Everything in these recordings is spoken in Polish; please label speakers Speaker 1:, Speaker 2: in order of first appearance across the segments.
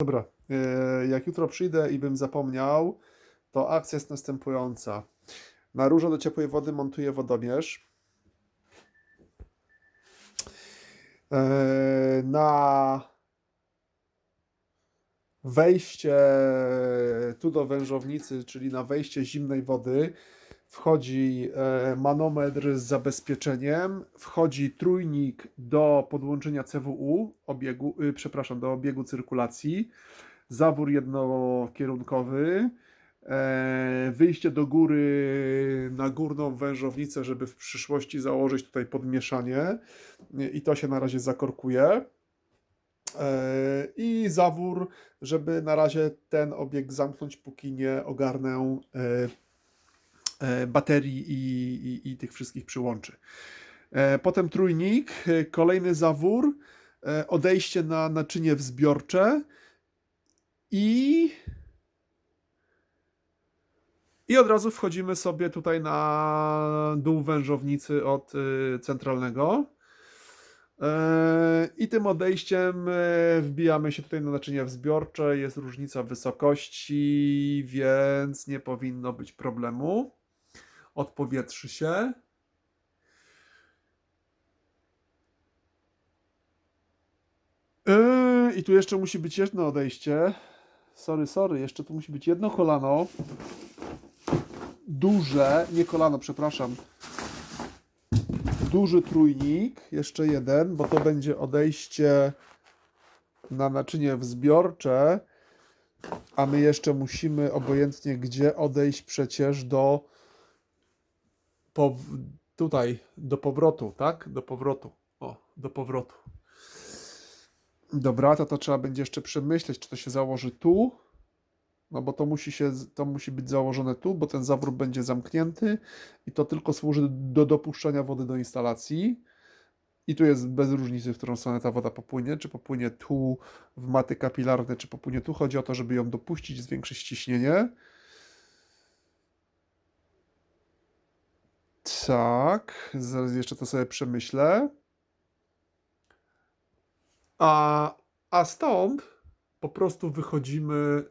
Speaker 1: Dobra, e, jak jutro przyjdę i bym zapomniał, to akcja jest następująca. Na różo do ciepłej wody montuję wodomierz. E, Na wejście tu do wężownicy, czyli na wejście zimnej wody, wchodzi e, manometr z zabezpieczeniem, wchodzi trójnik do podłączenia CWU, obiegu, y, przepraszam, do obiegu cyrkulacji, zawór jednokierunkowy, e, wyjście do góry na górną wężownicę, żeby w przyszłości założyć tutaj podmieszanie. I to się na razie zakorkuje. E, I zawór, żeby na razie ten obieg zamknąć, póki nie ogarnę baterii i, i, i tych wszystkich przyłączy. E, Potem trójnik, e, kolejny zawór, e, odejście na naczynie wzbiorcze i i od razu wchodzimy sobie tutaj na dół wężownicy od centralnego. E, I tym odejściem e, wbijamy się tutaj na naczynia wzbiorcze. Jest różnica wysokości, więc nie powinno być problemu. Odpowietrzy się. E, I tu jeszcze musi być jedno odejście. Sorry, sorry, jeszcze tu musi być jedno kolano. Duże, nie kolano, przepraszam duży trójnik, jeszcze jeden, bo to będzie odejście na naczynie wzbiorcze, a my jeszcze musimy obojętnie gdzie odejść przecież do pow... tutaj, do powrotu, tak? Do powrotu. O, do powrotu. Dobra, to to trzeba będzie jeszcze przemyśleć, czy to się założy tu, no bo to musi, się, to musi być założone tu, bo ten zawór będzie zamknięty i to tylko służy do dopuszczenia wody do instalacji. I tu jest bez różnicy, w którą stronę ta woda popłynie, czy popłynie tu w maty kapilarne, czy popłynie tu. Chodzi o to, żeby ją dopuścić, zwiększyć ciśnienie. Tak, zaraz jeszcze to sobie przemyślę. A, a stąd po prostu wychodzimy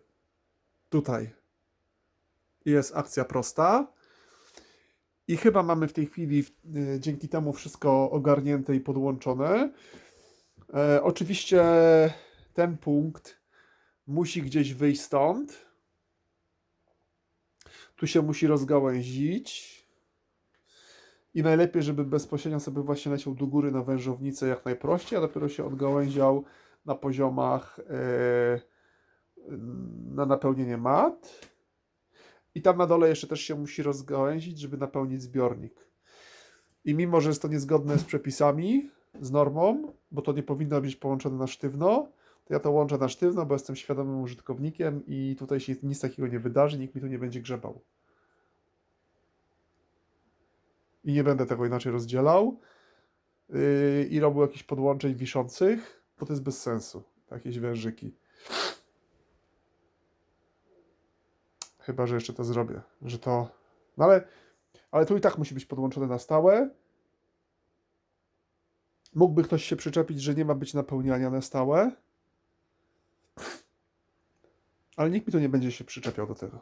Speaker 1: tutaj. Jest akcja prosta. I chyba mamy w tej chwili y, dzięki temu wszystko ogarnięte i podłączone. E, oczywiście ten punkt musi gdzieś wyjść stąd. Tu się musi rozgałęzić. I najlepiej, żeby bezpośrednio sobie właśnie leciał do góry na wężownicę jak najprościej, a dopiero się odgałęział na poziomach e, na napełnienie mat. I tam na dole jeszcze też się musi rozgałęzić, żeby napełnić zbiornik. I mimo, że jest to niezgodne z przepisami, z normą, bo to nie powinno być połączone na sztywno, to ja to łączę na sztywno, bo jestem świadomym użytkownikiem i tutaj się nic takiego nie wydarzy, nikt mi tu nie będzie grzebał. I nie będę tego inaczej rozdzielał yy, i robił jakichś podłączeń wiszących, bo to jest bez sensu. Jakieś wężyki. Chyba, że jeszcze to zrobię, że to... No ale, ale tu i tak musi być podłączone na stałe. Mógłby ktoś się przyczepić, że nie ma być napełniania na stałe. Ale nikt mi tu nie będzie się przyczepiał do tego.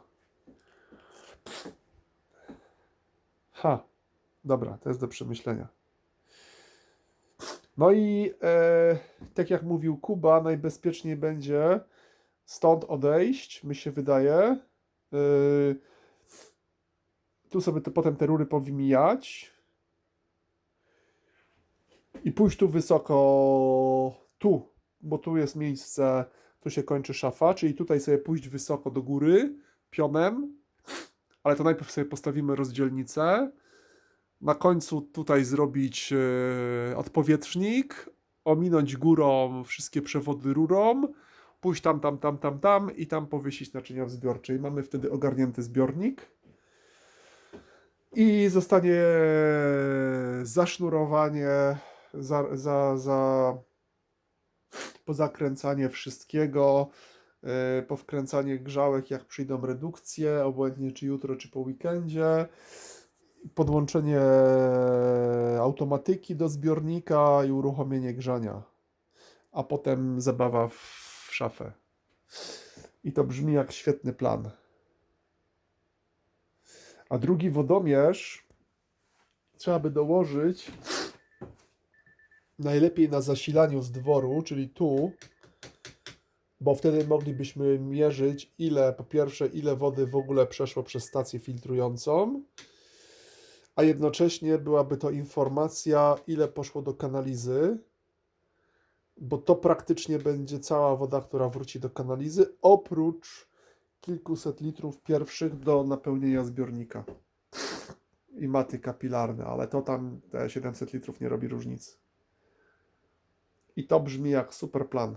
Speaker 1: Ha, dobra, to jest do przemyślenia. No i e, tak jak mówił Kuba, najbezpieczniej będzie stąd odejść, mi się wydaje. Yy, tu sobie te, potem te rury powymijać. I pójść tu wysoko, tu, bo tu jest miejsce, tu się kończy szafa, czyli tutaj sobie pójść wysoko do góry pionem, ale to najpierw sobie postawimy rozdzielnicę. Na końcu tutaj zrobić yy, odpowietrznik, ominąć górą wszystkie przewody rurą, pójść tam, tam, tam, tam, tam i tam powiesić naczynia w zbiorczej. Mamy wtedy ogarnięty zbiornik. I zostanie zasznurowanie, za, za, za pozakręcanie wszystkiego, yy, powkręcanie grzałek, jak przyjdą redukcje, obojętnie czy jutro, czy po weekendzie. Podłączenie automatyki do zbiornika i uruchomienie grzania. A potem zabawa w szafę. I to brzmi jak świetny plan. A drugi wodomierz trzeba by dołożyć najlepiej na zasilaniu z dworu, czyli tu, bo wtedy moglibyśmy mierzyć, ile po pierwsze, ile wody w ogóle przeszło przez stację filtrującą, a jednocześnie byłaby to informacja, ile poszło do kanalizy, bo to praktycznie będzie cała woda, która wróci do kanalizy, oprócz kilkuset litrów pierwszych do napełnienia zbiornika i maty kapilarne, ale to tam te 700 litrów nie robi różnicy. I to brzmi jak super plan.